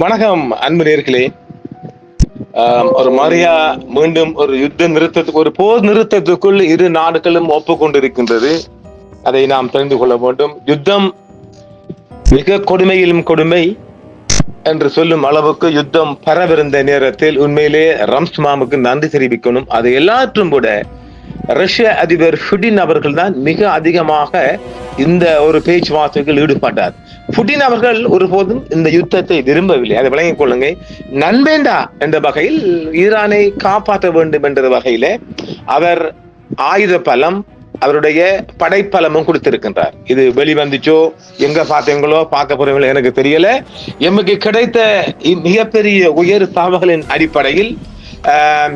வணக்கம் அன்பு நேர்களே. ஒரு மாதிரியா மீண்டும் ஒரு யுத்த நிறுத்தத்துக்கு ஒரு போர் நிறுத்தத்துக்குள் இரு நாடுகளும் ஒப்புக்கொண்டிருக்கின்றது. அதை நாம் தெரிந்து கொள்ள வேண்டும். யுத்தம் மிக கொடுமையிலும் கொடுமை என்று சொல்லும் அளவுக்கு யுத்தம் பரவிருந்த நேரத்தில் உண்மையிலே ரம்ஸ்மாமுக்கு நன்றி தெரிவிக்கணும். அது எல்லாற்றும் கூட ரஷ்ய அதிபர் புடின் அவர்கள் தான் மிக அதிகமாக இந்த ஒரு பேச்சுவார்த்தைகள் ஈடுபட்டார். புடின் அவர்கள் ஒருபோதும் இந்த யுத்தத்தை விரும்பவில்லை. அதை விளங்கிக் கொள்ளுங்க நண்பேண்டா என்ற வகையில் ஈரானை காப்பாற்ற வேண்டும் என்ற வகையில அவர் ஆயுத பலம் அவருடைய படைப்பலமும் கொடுத்திருக்கின்றார். இது வெளிவந்துச்சோ எங்க பார்த்தீங்களோ பார்க்க போறீங்களோ எனக்கு தெரியல. எமக்கு கிடைத்த இ- மிகப்பெரிய உயர் தகவலின் அடிப்படையில்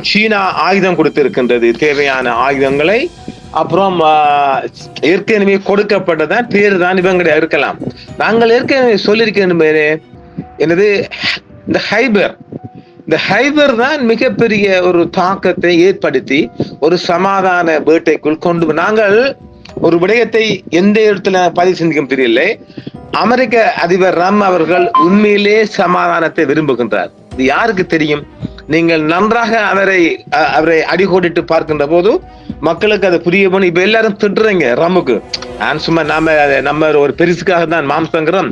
சீனா ஆயுதம் கொடுத்திருக்கின்றது. தேவையான ஆயுதங்களை அப்புறம் ஏற்கனவே கொடுக்கப்பட்டதான் பேர் தான் இவங்க இருக்கலாம். நாங்கள் ஏற்கனவே சொல்லியிருக்கேன் பேரு என்னது இந்த ஹைபர். இந்த ஹைபர் தான் மிகப்பெரிய ஒரு தாக்கத்தை ஏற்படுத்தி ஒரு சமாதான வேட்டைக்குள் கொண்டு நாங்கள் ஒரு விடயத்தை எந்த இடத்துல பதிவு செஞ்சுக்க தெரியல அமெரிக்க அதிபர் ரம் அவர்கள் உண்மையிலே சமாதானத்தை விரும்புகின்றார். இது யாருக்கு தெரியும்? நீங்கள் நன்றாக அவரை அவரை அடிகோடிட்டு பார்க்கின்ற போது மக்களுக்கு அதை புரிய பண்ணி இப்ப எல்லாரும் திட்டுறீங்க ரம்முக்கு. நான் சும்மா நாம நம்ம ஒரு பெருசுக்காக தான் மாம்சங்கிறோம்.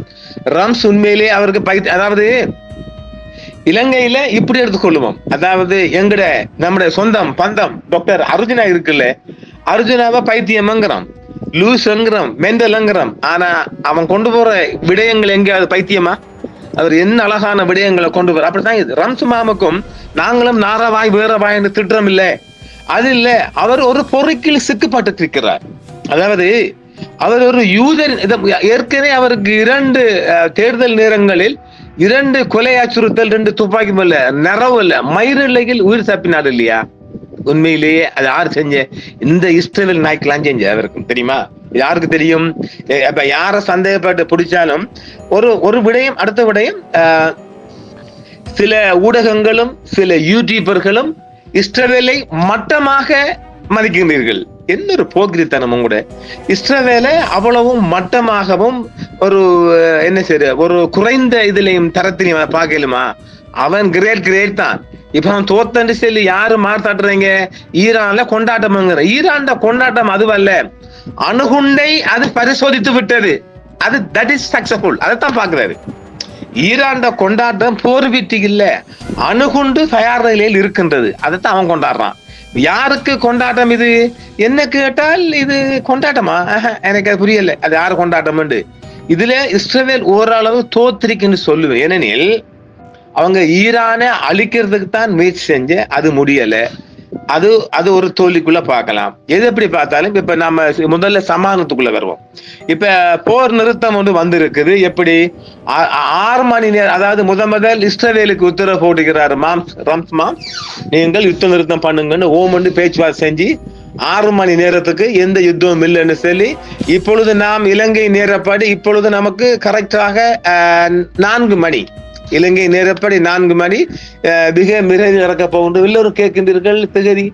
ரம்ஸ் உண்மையிலே அவருக்கு பை அதாவது இலங்கையில இப்படி எடுத்துக்கொள்ளுவோம் அதாவது எங்கட நம்முடைய சொந்தம் பந்தம் டாக்டர் அர்ஜுனா இருக்குல்ல அர்ஜுனாவை பைத்தியம்ங்கிறான் லூஸ்ங்கிறான் மெண்டல்ங்கிறோம். ஆனா அவன் கொண்டு போற விடயங்கள் எங்கேயாவது பைத்தியமா? அவர் என்ன அழகான விடயங்களை கொண்டு வர அப்படித்தான் இது. ரம்ஸ் மாமுக்கும் நாங்களும் நாரவாய் வேறவாய்னு திட்டம் இல்லை. அது இல்ல. அவர் ஒரு பொறுக்கில் சிக்கப்பட்டிருக்கிறார் அதாவது அவர் ஒரு யூதர் ஏற்கனவே அவருக்கு இரண்டு தேர்தல் நேரங்களில் இரண்டு கொலை அச்சுறுத்தல் ரெண்டு துப்பாக்கி மல்ல நிறவு இல்ல. மயிரிழையில் உயிர் தப்பினார் இல்லையா? உண்மையிலேயே அது யார் செஞ்ச இந்த இஸ்ரேல் நாய்க்கெல்லாம் செஞ்ச அவருக்கு தெரியுமா? யாருக்கு தெரியும்? அப்ப யார சந்தேகப்பட்டு பிடிச்சாலும் ஒரு ஒரு விடயம் அடுத்த விடயம் சில ஊடகங்களும் சில யூடியூபர்களும் இஸ்ரவேலை மட்டமாக மதிக்கின்றீர்கள். என்ன ஒரு போக்கிரித்தனமும் கூட. இஸ்ரவேலை அவ்வளவும் மட்டமாகவும் ஒரு என்ன சரி ஒரு குறைந்த இதுலையும் தரத்திலையும் பார்க்கலுமா? அவன் கிரேட் கிரேட் தான். இப்ப நான் தோத்தண்டு சொல்லி யாரு மாத்தாட்டுறீங்க ஈரான்ல கொண்டாட்டம்ங்கிற ஈரான்ல கொண்டாட்டம் அதுவல்ல அணுகுண்டை அது பரிசோதித்து விட்டது. அது தட் இஸ் சக்சஸ்ஃபுல் அதைத்தான் பாக்குறாரு ஈரான்ட கொண்டாட்டம் போர் வீட்டு இல்ல. அணுகுண்டு தயார் நிலையில் இருக்கின்றது. அதைத்தான் அவன் கொண்டாடுறான். யாருக்கு கொண்டாட்டம் இது? என்ன கேட்டால் இது கொண்டாட்டமா? ஆஹா, எனக்கு அது புரியல. அது யாரு கொண்டாட்டம்னு இதுல இஸ்ரேல் ஓரளவு தோத்திருக்குன்னு சொல்லுவேன். ஏனெனில் அவங்க ஈரானை அழிக்கிறதுக்கு தான் முயற்சி செஞ்சு அது முடியல. அது அது ஒரு தோல்விக்குள்ள பார்க்கலாம். எது எப்படி பார்த்தாலும் இப்ப நம்ம முதல்ல சமாதானத்துக்குள்ள வருவோம். இப்ப போர் நிறுத்தம் ஒன்று வந்திருக்குது. எப்படி? ஆறு மணி நேரம் அதாவது முத முதல் இஸ்ரவேலுக்கு உத்தரவு போடுகிறார் மாம்ஸ் ரம்ஸ் மாம். நீங்கள் யுத்த நிறுத்தம் பண்ணுங்கன்னு ஓமண்டு பேச்சுவார்த்தை செஞ்சு ஆறு மணி நேரத்துக்கு எந்த யுத்தமும் இல்லைன்னு சொல்லி இப்பொழுது நாம் இலங்கை நேரப்படி இப்பொழுது நமக்கு கரெக்டாக நான்கு மணி. இலங்கை நேரப்படி நான்கு மணி மிக விரைவில் இறக்க போகின்ற எல்லோரும் கேட்கின்றீர்கள் திகதி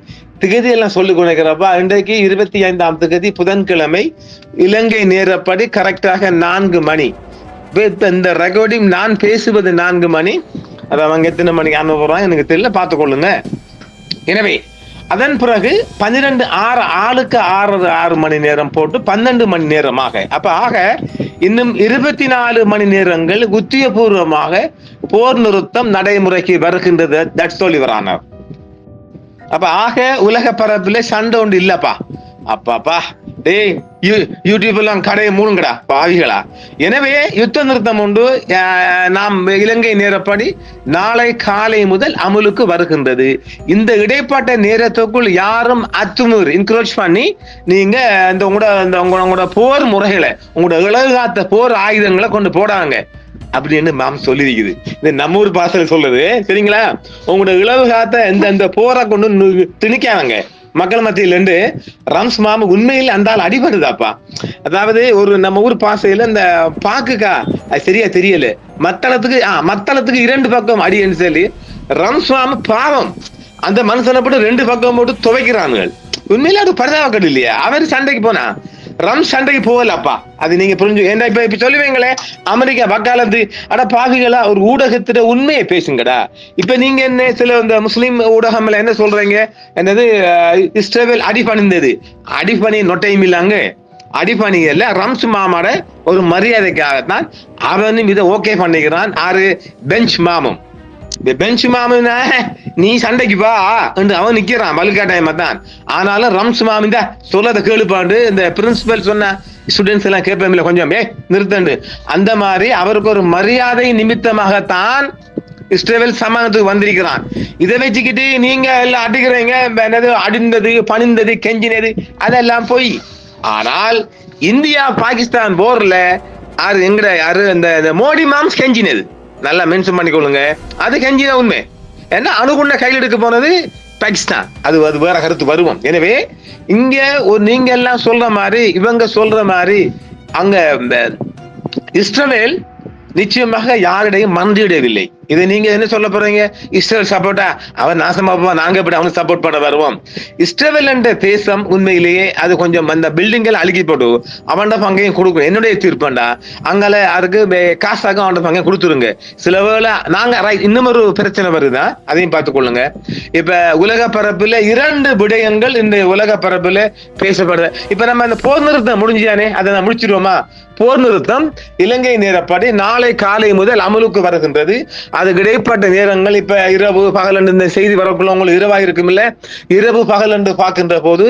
திகதி எல்லாம் சொல்லி கொண்டிருக்கிறப்பா இன்றைக்கு இருபத்தி ஐந்தாம் திகதி புதன்கிழமை இலங்கை நேரப்படி கரெக்டாக நான்கு மணி. இந்த ரெக்கார்டிங் நான் பேசுவது நான்கு மணி. அதை அவங்க எத்தனை மணிக்கு அனுப்புறாங்க எனக்கு தெரியல. பார்த்துக்கொள்ளுங்க எனவே அதன் பிறகு பன்னிரெண்டு ஆறு ஆளுக்கு ஆறு ஆறு மணி நேரம் போட்டு பன்னெண்டு மணி நேரமாக. அப்ப ஆக இன்னும் இருபத்தி நாலு மணி நேரங்கள் உத்தியபூர்வமாக போர் நிறுத்தம் நடைமுறைக்கு வருகின்றது. தட்ஸ் அப்ப ஆக உலக பரப்புல சண்டை ஒன்று இல்லப்பா. அப்பாப்பா டேய் யூடியூப் எல்லாம் கடையை மூடுங்கடா பாவிகளா. எனவே யுத்த நிறுத்தம் உண்டு. நாம் இலங்கை நேரப்படி நாளை காலை முதல் அமுலுக்கு வருகின்றது. இந்த இடைப்பட்ட நேரத்துக்குள் யாரும் அத்துமீறி இன்க்ரோச் பண்ணி நீங்க இந்த உங்களோட இந்த உங்களோட உங்களோட போர் முறைகளை உங்களோட இலகாத்த போர் ஆயுதங்களை கொண்டு போடாங்க. அப்படின்னு மேம் சொல்லியிருக்குது. இது நம்ம ஊர் பாசல சொல்லுது. சரிங்களா? உங்களோட இழவு காத்த இந்த இந்த போரை கொண்டு திணிக்காங்க மக்கள் மத்தியில இருந்து ரம்ஸ் மாமு உண்மையில் அந்த ஆள் அடிபடுதாப்பா. அதாவது ஒரு நம்ம ஊர் பாசையில இந்த பாக்குக்கா அது சரியா தெரியல. மத்தளத்துக்கு ஆஹ் மத்தளத்துக்கு இரண்டு பக்கம் அடின்னு சொல்லி ரம்ஸ் மாமு பாவம். அந்த மனுஷனை போட்டு ரெண்டு பக்கம் போட்டு துவைக்கிறானுங்கள் உண்மையில அது பரிதாபக்கடு இல்லையா? அவர் சண்டைக்கு போனா. ரம் சண்டைக்கு போகலப்பா. அது நீங்க புரிஞ்சு ஏன்டா இப்ப இப்ப சொல்லுவீங்களே அமெரிக்கா வக்காலத்து அட பாவிகளா ஒரு ஊடகத்துல உண்மையை பேசுங்கடா. இப்ப நீங்க என்ன சில இந்த முஸ்லீம் ஊடகம்ல என்ன சொல்றீங்க? என்னது அஹ், இஸ்ரேல் அடி பணிந்தது அடி பணி நொட்டையும் இல்லாங்க. அடிப்பணியல்ல ரம்ஸ் மாமாட ஒரு மரியாதைக்காகத்தான் அவனும் இதை ஓகே பண்ணிக்கிறான். ஆறு பெஞ்ச் மாமும். இந்த பெஞ்ச் நீ சண்டைக்கு வா என்று அவன் நிக்கிறான் வலுக்காட்டாயமா தான் ஆனாலும் ரம்ஸ் மாமின் தான் சொல்லத கேளுப்பாண்டு இந்த பிரின்சிபல் சொன்ன ஸ்டூடெண்ட்ஸ் எல்லாம் கேட்பேன் கொஞ்சம். ஏ நிறுத்தண்டு. அந்த மாதிரி அவருக்கு ஒரு மரியாதை நிமித்தமாகத்தான் இஸ்ரேல் சமாதானத்துக்கு வந்திருக்கிறான். இதை வச்சுக்கிட்டு நீங்க எல்லாம் அடிக்கிறீங்க. என்னது அடிந்தது பணிந்தது கெஞ்சினது அதெல்லாம் போய். ஆனால் இந்தியா பாகிஸ்தான் போர்ல அது எங்கட யாரு இந்த மோடி மாம்ஸ் கெஞ்சினது. நல்லா மென்ஷன் பண்ணிக்கொள்ளுங்க. அது கெஞ்சி தான் உண்மை. ஏன்னா அணுகுண்ட கையில் எடுக்க போனது பாகிஸ்தான். அது அது வேற கருத்து வருவோம். எனவே இங்க ஒரு நீங்க எல்லாம் சொல்ற மாதிரி இவங்க சொல்ற மாதிரி அங்க இந்த இஸ்ரவேல் நிச்சயமாக யாரிடையும் மன்றிடவில்லை இதை நீங்க என்ன சொல்ல போறீங்க? இஸ்ரேல் சப்போர்ட்டா அவன் நாசமா போவான் நாங்க எப்படி அவனுக்கு சப்போர்ட் பண்ண வருவோம்? இஸ்ரேல் என்ற தேசம் உண்மையிலேயே அது கொஞ்சம் அந்த பில்டிங்கெல்லாம் அழுகி போட்டு அவன்ட பங்கையும் கொடுக்கும் என்னுடைய தீர்ப்பண்டா? அங்கால அதுக்கு காசாக அவன்ட பங்கையும் கொடுத்துருங்க. சில வேளை நாங்க right, இன்னும் ஒரு பிரச்சனை வருதா? அதையும் பார்த்துக்கொள்ளுங்க இப்ப உலக பரப்புல இரண்டு விடயங்கள் இந்த உலக பரப்புல பேசப்படுது. இப்ப நம்ம அந்த போர் நிறுத்தம் முடிஞ்சானே அதை நான் முடிச்சிருவோமா போர் நிறுத்தம் இலங்கை நேரப்படி நாளை காலை முதல் அமலுக்கு வருகின்றது. அதுக்கு இடைப்பட்ட நேரங்கள் இப்ப இரவு பகல் என்று இந்த செய்தி வரக்குள்ள உங்களுக்கு இரவாக இருக்கும் இல்ல இரவு பகல் என்று பார்க்கின்ற போது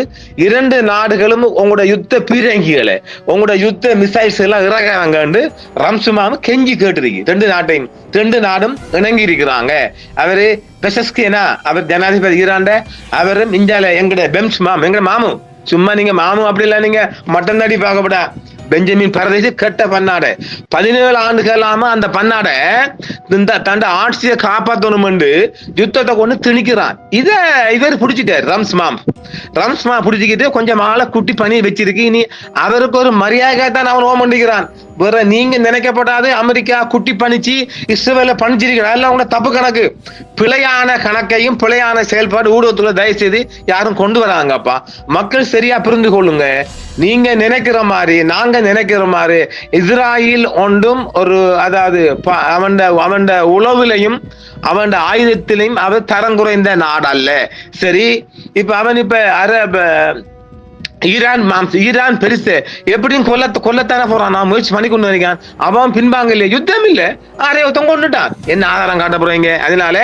இரண்டு நாடுகளும் உங்களோட யுத்த பீரங்கிகளை உங்களோட யுத்த மிசைல்ஸ் எல்லாம் இறக்காங்கன்னு ரம்சுமாவும் கெஞ்சி கேட்டிருக்கு. ரெண்டு நாட்டையும் ரெண்டு நாடும் இணங்கி இருக்கிறாங்க அவரு பெசஸ்கேனா அவர் ஜனாதிபதி ஈராண்ட அவரும் இந்தியால எங்கட பெம்ஸ் மாம் எங்கட மாமும் சும்மா நீங்க மாமும் அப்படி இல்ல நீங்க மட்டன் தடி பார்க்கப்படா. பெஞ்சமின் பரதேசி கெட்ட பன்னாடை. பதினேழு ஆண்டுகளாம அந்த பன்னாடை இந்த தண்ட ஆட்சியை காப்பாத்தணும் யுத்தத்தை கொண்டு திணிக்கிறான். இத இவர் பிடிச்சிட்டாரு ரம்ஸ் மாம். ரம்ஸ் பிடிச்சிக்கிட்டு கொஞ்சம் ஆளை குட்டி பண்ணி வச்சிருக்கு. இனி அவருக்கு ஒரு மரியாதை தான் அவன் ஓம் பண்ணிக்கிறான். வேற நீங்க நினைக்கப்படாது அமெரிக்கா குட்டி பணிச்சு இஸ்ரேல பணிச்சிருக்கிறா எல்லாம் கூட தப்பு கணக்கு. பிழையான கணக்கையும் பிழையான செயல்பாடு ஊடகத்துல தயவு செய்து யாரும் கொண்டு வராங்கப்பா. மக்கள் சரியா புரிந்து கொள்ளுங்க. நீங்க நினைக்கிற மாதிரி நாங்க நினைக்கிற மாதிரி இஸ்ராயில் ஒன்றும் ஒரு அதாவது அவன் அவன் உளவிலையும் அவன் ஆயுதத்திலையும் அவன் தரம் குறைந்த நாடல்ல. சரி இப்ப அவன் இப்ப அரப ஈரான் மாம்ஸ் ஈரான் பெருசு எப்படியும் கொல்ல கொல்லத்தானே போறான். நான் முயற்சி பண்ணி கொண்டு வரைக்கான் அவன் பின்பாங்க இல்லையா யுத்தம் இல்ல. ஆரே ஒருத்தன் கொண்டுட்டான். என்ன ஆதாரம் காட்ட போறீங்க? அதனால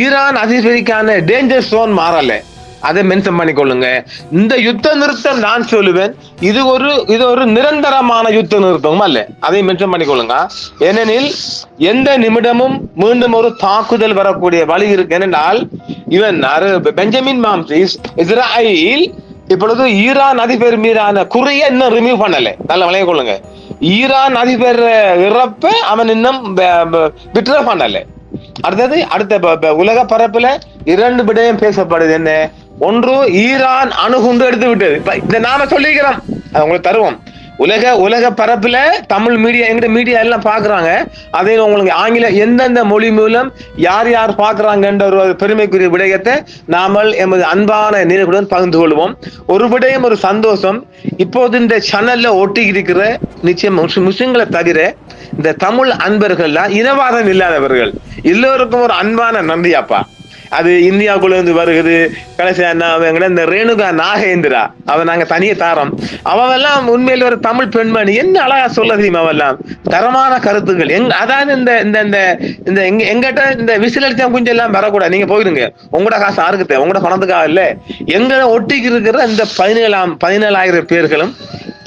ஈரான் அதிபதிக்கான டேஞ்சர் சோன் மாறல. அதை மென்ஷன் பண்ணிக்கொள்ளுங்க. இந்த யுத்த நிறுத்தம் நான் சொல்லுவேன். இது ஒரு இது ஒரு நிரந்தரமான யுத்த நிறுத்தமும் அல்ல. அதை மென்ஷன் பண்ணிக்கொள்ளுங்க. ஏனெனில் எந்த நிமிடமும் மீண்டும் ஒரு தாக்குதல் வரக்கூடிய வழி இருக்கு. ஏனென்றால் இவன் அரு- பெஞ்சமின் மாம்சிஸ் இஸ்ராயில் இப்பொழுது ஈரான் அதிபர் மீதான குறைய இன்னும் ரிமூவ் பண்ணல. நல்ல விளைய கொள்ளுங்க. ஈரான் அதிபர் இறப்ப அவன் இன்னும் விட்ரா பண்ணல. அடுத்தது அடுத்த ப- உலக பரப்புல இரண்டு விடயம் பேசப்படுது. என்ன? ஒன்று ஈரான் அணுகுண்டு எடுத்து விட்டது. இந்த இதை நாம சொல்லிக்கிறோம். அது உங்களுக்கு தருவோம். உலக உலக பரப்புல தமிழ் மீடியா எங்கிட்ட மீடியா எல்லாம் பாக்குறாங்க. அதே உங்களுக்கு ஆங்கில எந்தெந்த மொழி மூலம் யார் யார் பாக்குறாங்கன்ற ஒரு பெருமைக்குரிய விடயத்தை நாமல் எமது அன்பான நினைவுடன் பகிர்ந்து கொள்வோம். ஒரு விடயம் ஒரு சந்தோஷம். இப்போது இந்த சேனல்ல ஒட்டி இருக்கிற நிச்சயம் முஸ்லிம்களை தவிர இந்த தமிழ் அன்பர்கள்லாம் இனவாதம் இல்லாதவர்கள். எல்லோருக்கும் ஒரு அன்பான நன்றி அப்பா அது இந்தியாவுக்குள்ள இருந்து வருகுது. கடைசியா என்ன அவங்கள இந்த ரேணுகா நாகேந்திரா. அவன் நாங்க தனிய தாரோம். அவெல்லாம் உண்மையில் ஒரு தமிழ் பெண்மணி. என்ன அழகா சொல்ல தெரியுமா அவெல்லாம்? தரமான கருத்துக்கள். எங் அதாவது இந்த இந்த இந்த இந்த எங்க எங்கிட்ட இந்த விசில் அடிச்சா குஞ்சு எல்லாம் வரக்கூடாது. நீங்க போயிடுங்க உங்களோட காசு யாருக்கு தேவை? உங்களோட பணத்துக்காக இல்ல? எங்களை ஒட்டிக்கு இருக்கிற இந்த பதினேழாம் பதினேழாயிரம் பேர்களும்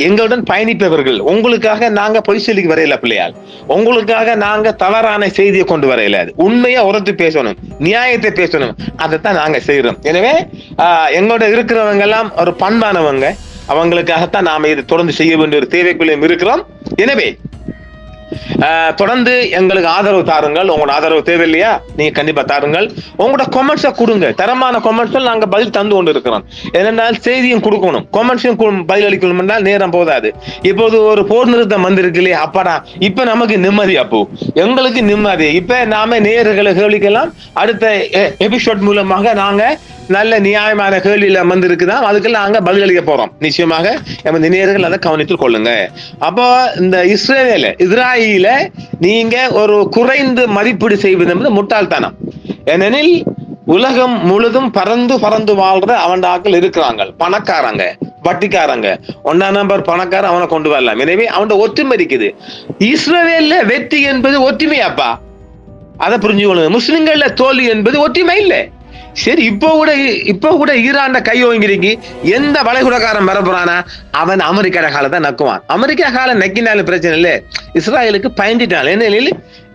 எங்களுடன் பயணிப்பவர்கள் உங்களுக்காக நாங்க பொய் சொல்லிக்கு வரையில பிள்ளையால் உங்களுக்காக நாங்க தவறான செய்தியை கொண்டு வரையில. அது உண்மையை உரத்து பேசணும் நியாயத்தை பேசணும் அதைத்தான் நாங்க செய்யறோம் எனவே எங்களோட இருக்கிறவங்க எல்லாம் ஒரு பண்பானவங்க. அவங்களுக்காகத்தான் நாம இதை தொடர்ந்து செய்ய வேண்டிய ஒரு தேவைக்குள்ளேயும் இருக்கிறோம். எனவே தொடர்ந்து எங்களுக்கு ஆதரவு தாருங்கள். உங்களோட ஆதரவு தேவையில்லையா? நீங்க கண்டிப்பா தாருங்கள். உங்களோட கொமெண்ட்ஸை கொடுங்க. தரமான கொமெண்ட்ஸ் நாங்க பதில் தந்து கொண்டு இருக்கிறோம் என்னென்னால் செய்தியும் கொடுக்கணும். கொமெண்ட்ஸையும் பதில் அளிக்கணும் என்றால் நேரம் போதாது. இப்போது ஒரு போர் நிறுத்தம் வந்திருக்கு இல்லையா? அப்பாடா இப்ப நமக்கு நிம்மதி அப்போ. எங்களுக்கு நிம்மதி. இப்ப நாம நேர்களை கேள்விக்கலாம் அடுத்த எபிசோட் மூலமாக நாங்க நல்ல நியாயமான கேள்வியில வந்திருக்குதான் அதுக்கு நாங்க பதிலளிக்க போறோம். நிச்சயமாக எமது நேயர்கள் அதை கவனித்துக் கொள்ளுங்க. அப்போ இந்த இஸ்ரேல இஸ்ராயில நீங்க ஒரு குறைந்து மதிப்பீடு செய்வது என்பது முட்டாள்தனம். ஏனெனில் உலகம் முழுதும் பறந்து பறந்து வாழ்ற அவன் ஆட்கள் இருக்கிறாங்க. பணக்காரங்க வட்டிக்காரங்க. ஒன்னா நம்பர் பணக்காரன் அவனை கொண்டு வரலாம். எனவே அவன் ஒற்றுமை இருக்குது. இஸ்ரேல்ல வெற்றி என்பது ஒற்றுமையாப்பா? அதை புரிஞ்சுக்கணும் முஸ்லிம்கள்ல தோல்வி என்பது ஒற்றுமை இல்லை. சரி இப்போ கூட இப்போ கூட ஈரான்ல கை ஓங்கிருக்கு எந்த வளைகுடக்காரன் வரப்போறானா அவன் அமெரிக்கா காலத்தை நக்குவான். அமெரிக்கா காலை நக்கினாலும் பிரச்சனை இல்லை. இஸ்ராயலுக்கு பயந்துட்டான். என்ன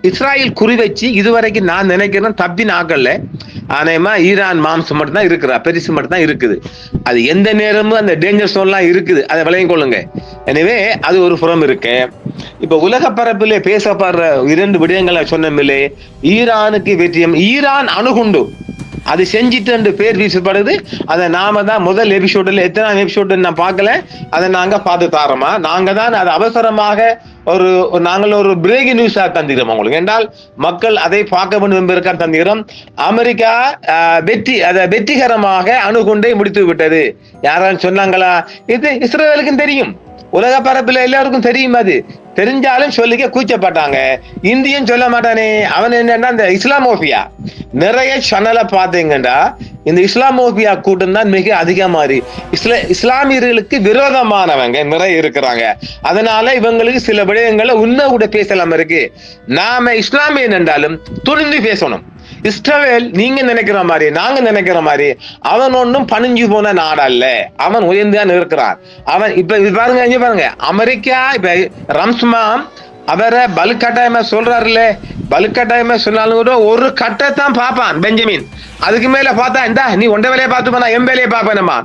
இஸ்ராயல் குறி வச்சு இதுவரைக்கும் நான் நினைக்கிறேன் தப்பி நாக்கல்ல ஆனயமா ஈரான் மாம்சம் மட்டும்தான் இருக்கிறா பெருசு மட்டும்தான் இருக்குது. அது எந்த நேரமும் அந்த டேஞ்சர் எல்லாம் இருக்குது. அதை விளையும் கொள்ளுங்க. எனவே அது ஒரு புறம் இருக்கு. இப்ப உலக பரப்பிலே பேசப்படுற இரண்டு விடயங்களை சொன்னமில்லே ஈரானுக்கு வெற்றியம் ஈரான் அணுகுண்டு. அது செஞ்சிட்டு பேர் வீசப்படுது. அதை நாம தான் முதல் எபிசோடில் எத்தனாம் எபிசோடு நான் பார்க்கல. அதை நாங்க பார்த்து தாரோமா? நாங்க தான் அது அவசரமாக ஒரு நாங்கள் ஒரு பிரேக்கிங் நியூஸாக தந்துக்கிறோம் உங்களுக்கு. என்றால் மக்கள் அதை பார்க்க வேண்டும் என்பதற்காக தந்துகிறோம் அமெரிக்கா வெற்றி அதை வெற்றிகரமாக அணுகுண்டை முடித்து விட்டது யாராலும் சொன்னாங்களா? இது இஸ்ரேலுக்கும் தெரியும். உலக பரப்புல எல்லாருக்கும் தெரியும் அது. தெரிஞ்சாலும் சொல்லிக்க கூச்சப்பட்டாங்க. இந்தியன் சொல்ல மாட்டானே. அவன் என்னன்னா இந்த இஸ்லாமோபியா. நிறைய சேனலை பார்த்தீங்கன்னா இந்த இஸ்லாமோபியா கூட்டம் தான் மிக அதிகமா இஸ்லா இஸ்ல இஸ்லாமியர்களுக்கு விரோதமானவங்க நிறைய இருக்கிறாங்க. அதனால இவங்களுக்கு சில விடயங்களை உன்ன கூட பேசலாம் இருக்கு. நாம இஸ்லாமியன் என்றாலும் துணிந்து பேசணும். இஸ்ரவேல் நீங்க நினைக்கிற மாதிரி நாங்க நினைக்கிற மாதிரி அவன் ஒன்றும் பணிஞ்சு போன நாடல்ல. அவன் உயர்ந்தான் இருக்கிறான் அவன் இப்ப இது பாருங்க இங்க பாருங்க. அமெரிக்கா இப்ப ரம்ஸ்மாம் அவரை பலுக்கட்டாயமா சொல்றாருல்ல. பலுக்கட்டாயமா சொன்னாலும் கூட ஒரு கட்டத்தான் பார்ப்பான் பெஞ்சமின். அதுக்கு மேல பார்த்தா இந்தா நீ ஒன்றை வேலையை பார்த்து போனா என் வேலையை பார்ப்பேனம்மா.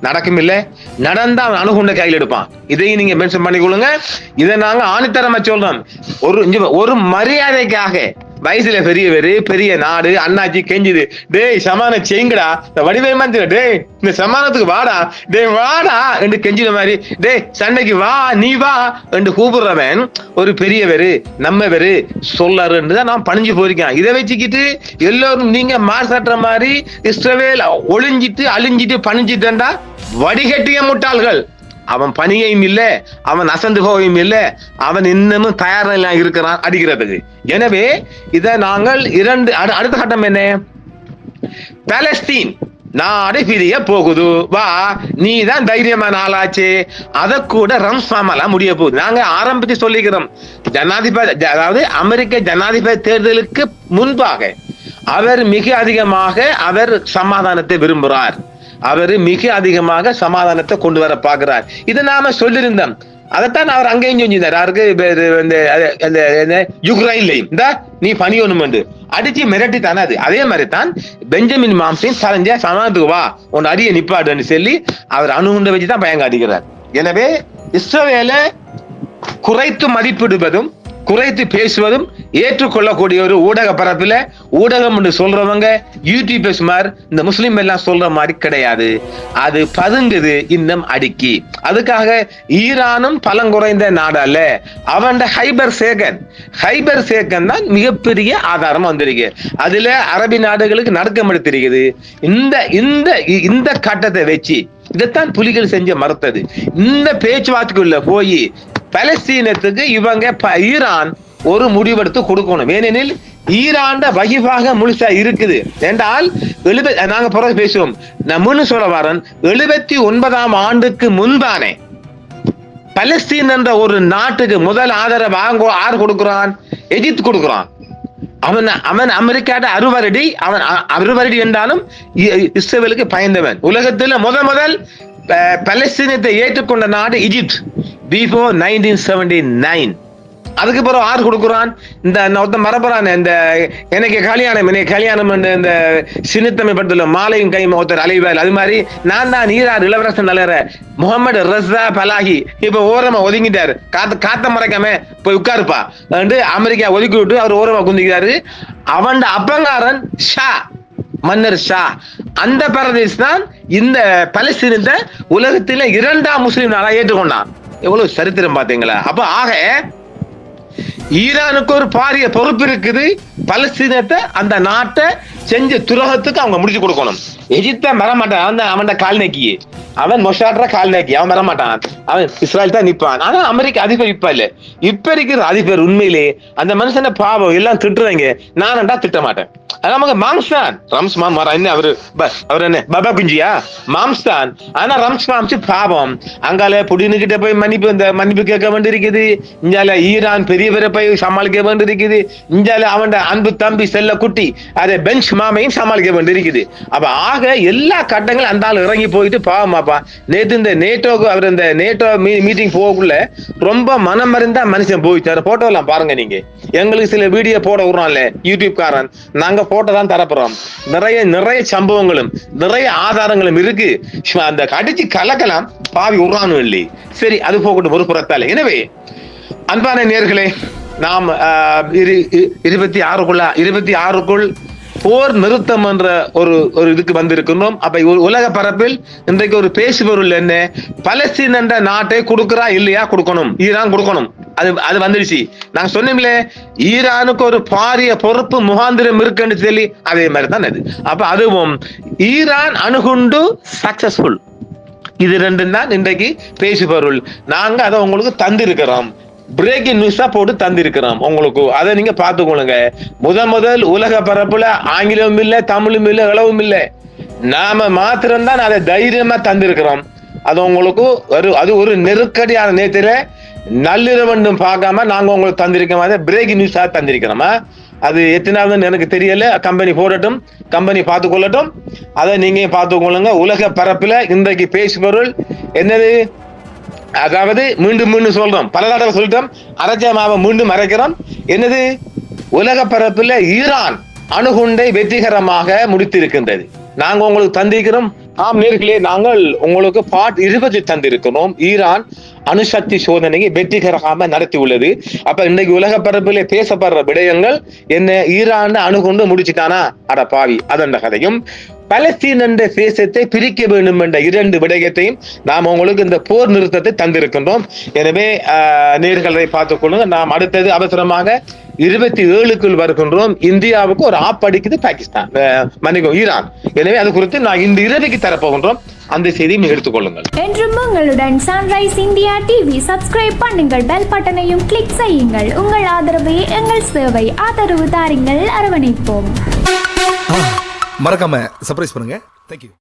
நடக்கும் இல்ல. நடந்தா அவன் அணுகுண்ட கையில் எடுப்பான். இதையும் நீங்க மென்ஷன் பண்ணிக்கொள்ளுங்க. இதை நாங்க ஆணித்தரமா சொல்றோம். ஒரு ஒரு மரியாதைக்காக வயசுல பெரியவர் பெரிய நாடு அண்ணாச்சி கெஞ்சுது. டேய் சமான செய்யுங்கடா. இந்த வடிவேல் டேய் இந்த சமானத்துக்கு வாடா. டேய் வாடா என்று கெஞ்சுற மாதிரி டேய் சண்டைக்கு வா நீ வா என்று கூப்பிடுறவன் ஒரு பெரியவர் நம்மவர் சொல்லாருன்னு தான் நான் பணிஞ்சு போயிருக்கேன். இதை வச்சுக்கிட்டு எல்லோரும் நீங்க மாசாட்டுற மாதிரி இஸ்ரவேல் ஒளிஞ்சிட்டு அழிஞ்சிட்டு பணிஞ்சிட்டா வடிகட்டிய முட்டாள்கள். அவன் பணியையும் இல்லை அவன் அசந்து போகையும் இல்லை அவன் இன்னமும் தயாரெல்லாம் இருக்கிறான் அடிக்கிறதுக்கு. எனவே இதை நாங்கள் இரண்டு அடு- அடுத்த கட்டம் என்ன? பாலஸ்தீன் நாடு பிரிய போகுது. வா நீ தான் தைரியமான ஆளாச்சு. அதை கூட ரம்சாமலாம் முடிய போகுது. நாங்க ஆரம்பித்து சொல்லிக்கிறோம் ஜனாதிபதி அதாவது அமெரிக்க ஜனாதிபதி தேர்தலுக்கு முன்பாக அவர் மிக அதிகமாக அவர் சமாதானத்தை விரும்புகிறார் அவர் மிக அதிகமாக சமாதானத்தை கொண்டு வர பார்க்கிறார். இதை நாம சொல்லியிருந்தோம். அதைத்தான் அவர் அங்கேயும் செஞ்சிருந்தார். யாருக்கு? இந்த யுக்ரைன்லையும். இந்த நீ பணியணும் என்று அடிச்சு மிரட்டி தானே அது? அதே மாதிரி தான் பெஞ்சமின் மாம்சின் சரஞ்ச சமாதானத்துக்கு வா உன் அடிய நிப்பாடுன்னு சொல்லி அவர் அணுகுண்டை வச்சு தான் பயங்க அடிக்கிறார் எனவே இஸ்ரவேலை குறைத்து மதிப்பிடுவதும் குறைத்து பேசுவதும் ஏற்றுக்கொள்ளக்கூடிய ஒரு ஊடக பரப்பில் ஊடகம் என்று சொல்றவங்க யூடியூபர்ஸ் மாதிரி இந்த முஸ்லீம் எல்லாம் சொல்ற மாதிரி கிடையாது. அது பதுங்குது இன்னும் அடுக்கி. அதுக்காக ஈரானும் பலங்குறைந்த குறைந்த அல்ல. அவன் ஹைபர் சேகன். ஹைபர் சேகன் தான் மிகப்பெரிய ஆதாரம் வந்திருக்கு. அதுல அரபி நாடுகளுக்கு நடுக்கம் எடுத்திருக்குது இந்த இந்த இந்த கட்டத்தை வச்சு இதைத்தான் புலிகள் செஞ்ச மறுத்தது. இந்த பேச்சுவார்த்தைக்குள்ள போய் பலஸ்தீனத்துக்கு இவங்க ப- ஈரான் ஒரு முடிவெடுத்து கொடுக்கணும். ஏனெனில் ஈராண்ட வகிவாக முழுசா இருக்குது. என்றால் எழுப நாங்க பிறகு பேசுவோம். நம்மன்னு சொல்ல வரன் எழுபத்தி ஒன்பதாம் ஆண்டுக்கு முன்பானே பலஸ்தீன் என்ற ஒரு நாட்டுக்கு முதல் ஆதரவு ஆங்க யார் கொடுக்கிறான்? எஜிப்த் கொடுக்கிறான். அவன் அவன் அமெரிக்காட்ட அறுவரடி அவன் அறுவரடி என்றாலும் இஸ்ரேலுக்கு பயந்தவன். உலகத்துல முத முதல் பலஸ்தீனத்தை ஏற்றுக்கொண்ட நாடு Egypt before nineteen seventy nine அதுக்கு பிறகு ஆறு கொடுக்குறான். இந்த ஒருத்த மரபுறான் இந்த எனக்கு கல்யாணம் எனக்கு கல்யாணம் இந்த- சின்னத்தமை படத்துல மாலையும் கையும் ஒருத்தர் அலைவாள் அது மாதிரி நான் தான் நீரார் இளவரசன் தலைவர முகமது ரஸா பலாகி இப்ப ஓரமா ஒதுங்கிட்டாரு. காத்த காத்த மறைக்காம போய் உட்காருப்பா. வந்து அமெரிக்கா ஒதுக்கி விட்டு அவர் ஓரமா குந்திக்கிறாரு. அவன் அப்பங்காரன் ஷா மன்னர் ஷா. அந்த பிரதேஷ் தான் இந்த பலஸ்தீனத்தை உலகத்தில இரண்டாம் முஸ்லீம் நாளா ஏற்றுக்கொண்டான். எவ்வளவு சரித்திரம் பாத்தீங்களா அப்ப ஆக ஈரானுக்கு ஒரு பாரிய பொறுப்பு இருக்குது. பலஸ்தீனத்தை அந்த நாட்டை செஞ்ச துரோகத்துக்கு அவங்க முடிச்சு கொடுக்கணும். எஜிப்த வரமாட்டான் அவன் அவன் கால்நக்கி அவன் மொஷாட்ற கால்நக்கி. அவன் வரமாட்டான் அவன் இஸ்ராயல் தான் நிப்பான். ஆனா அமெரிக்க அதிபர் இப்ப இல்ல. இப்ப இருக்கிற அதிபர் உண்மையிலே அந்த மனுஷனை பாவம் எல்லாம் திட்டுறாங்க. நானண்டா திட்ட மாட்டேன். அது நமக்கு மாம்ஸ் தான் ரம்ஸ் மாம் வர என்ன அவரு? அவர் என்ன? பாபா குஞ்சியா? மாம்ஸ் தான் ஆனா ரம்ஸ் மாம்ஸ் பாவம். அங்கால புடினு கிட்ட போய் மன்னிப்பு இந்த மன்னிப்பு கேட்க வேண்டியிருக்குது. இஞ்சால ஈரான் பெரியவரை போய் சமாளிக்க வேண்டியிருக்குது. இஞ்சால அவன் அன்பு தம்பி செல்ல குட்டி அதை பெஞ்ச் மாமையும் சமாளிக்க வேண்டியிருக்குது. அப்ப ஆக எல்லா கட்டங்களும் அந்த ஆள் இறங்கி போயிட்டு பாவமாப்பா. நேத்து இந்த நேட்டோக்கு அவர் இந்த நேட்டோ மீட்டிங் போகக்குள்ள ரொம்ப மனம் மறிந்தா மனுஷன் போயிட்டாரு. போட்டோ எல்லாம் பாருங்க நீங்க. எங்களுக்கு சில வீடியோ போட விடுறான்ல யூடியூப் காரன் நாங்க போட்டோ தான் தரப்போறோம். நிறைய நிறைய சம்பவங்களும் நிறைய ஆதாரங்களும் இருக்கு. அந்த கடிச்சு கலக்கலாம் பாவி உருவானும் இல்லை சரி அது போகட்டும் ஒரு புறத்தால எனவே அன்பான நேர்களே நாம் ஆஹ், இரு- இருபத்தி ஆறுக்குள்ள இருபத்தி ஆறுக்குள் போர் நிறுத்தம் என்ற ஒரு ஒரு இதுக்கு வந்திருக்கின்றோம். அப்ப உலக பரப்பில் இன்றைக்கு ஒரு பேசுபொருள் என்ன? பலஸ்தீன் என்ற நாட்டை கொடுக்கறா இல்லையா? கொடுக்கணும். ஈரான் கொடுக்கணும். அது அது வந்துடுச்சு. நாங்க சொன்னோம்ல ஈரானுக்கு ஒரு பாரிய பொறுப்பு முகாந்திரம் இருக்குன்னு சொல்லி அதே மாதிரி தான் அது. அப்ப அதுவும் ஈரான் அணுகுண்டு சக்சஸ்ஃபுல் இது ரெண்டும் தான் இன்றைக்கு பேசு பொருள். நாங்க அதை உங்களுக்கு தந்திருக்கிறோம். பிரேக்கிங் நியூஸா போட்டு தந்திருக்கிறோம். உங்களுக்கு அதை நீங்க பார்த்துக்கொள்ளுங்க. முத முதல் உலக பரப்புல ஆங்கிலமும் இல்ல தமிழும் இல்ல இளவும் இல்ல. நாம மாத்திரம்தான் அதை தைரியமா தந்திருக்கிறோம். அது உங்களுக்கு ஒரு அது ஒரு நெருக்கடியான நேரத்துல நள்ளிரவண்டும் பார்க்காம நாங்க உங்களுக்கு தந்திருக்கோம் அதை பிரேக்கிங் நியூஸா தந்திருக்கிறோமா. அது எத்தனாவதுன்னு எனக்கு தெரியல. கம்பெனி போடட்டும் கம்பெனி பார்த்து கொள்ளட்டும் அதை நீங்க பார்த்து கொள்ளுங்க உலக பரப்புல இன்றைக்கு பேசுபொருள் என்னது? அதாவது மீண்டும் மீண்டும் சொல்றோம். பல தடவை சொல்லிட்டோம். அரைச்ச மாவை மீண்டும் மறைக்கிறோம். என்னது? உலக பரப்புல ஈரான். அணுகுண்டை வெற்றிகரமாக முடித்திருக்கின்றது. நாங்க உங்களுக்கு தந்திருக்கிறோம். ஆம் நேர்களே நாங்கள் உங்களுக்கு பாட் இருபது தந்திருக்கிறோம். ஈரான் அணுசக்தி சோதனையை வெற்றிகரமாக நடத்தி உள்ளது அப்ப இன்னைக்கு உலக பரப்பில் பேசப்படுற விடயங்கள் என்ன? ஈரான் அணுகுண்டு முடிச்சுட்டானா? அட பாவி அதன் கதையும். பலஸ்தீன் என்ற தேசத்தை பிரிக்க வேண்டும் என்ற இரண்டு விடயத்தையும் நாம் உங்களுக்கு இந்த போர் நிறுத்தத்தை தந்திருக்கின்றோம். எனவே நேர்களை பார்த்துக் கொள்ளுங்க நாம் அடுத்தது அவசரமாக இருபத்தி ஏழுக்குள் வருகின்றோம். இந்தியாவுக்கு ஒரு ஆப் அடிக்குது பாகிஸ்தான். ஆஹ், மன்னிக்கவும் ஈரான். எனவே அது குறித்து நான் இந்த இரவைக்கு தரப்போகின்றோம். அந்த செய்தியும் எடுத்துக்கொள்ளுங்கள் என்றும் உங்களுடன் சன்ரைஸ் இந்தியா டிவி சப்ஸ்கிரைப் பண்ணுங்கள். பெல் பட்டனையும் கிளிக் செய்யுங்கள். உங்கள் ஆதரவே எங்கள் சேவை ஆதரவு தாருங்கள். அரவணைப்போம். மறக்காம சர்ப்ரைஸ் பண்ணுங்க. தேங்க்யூ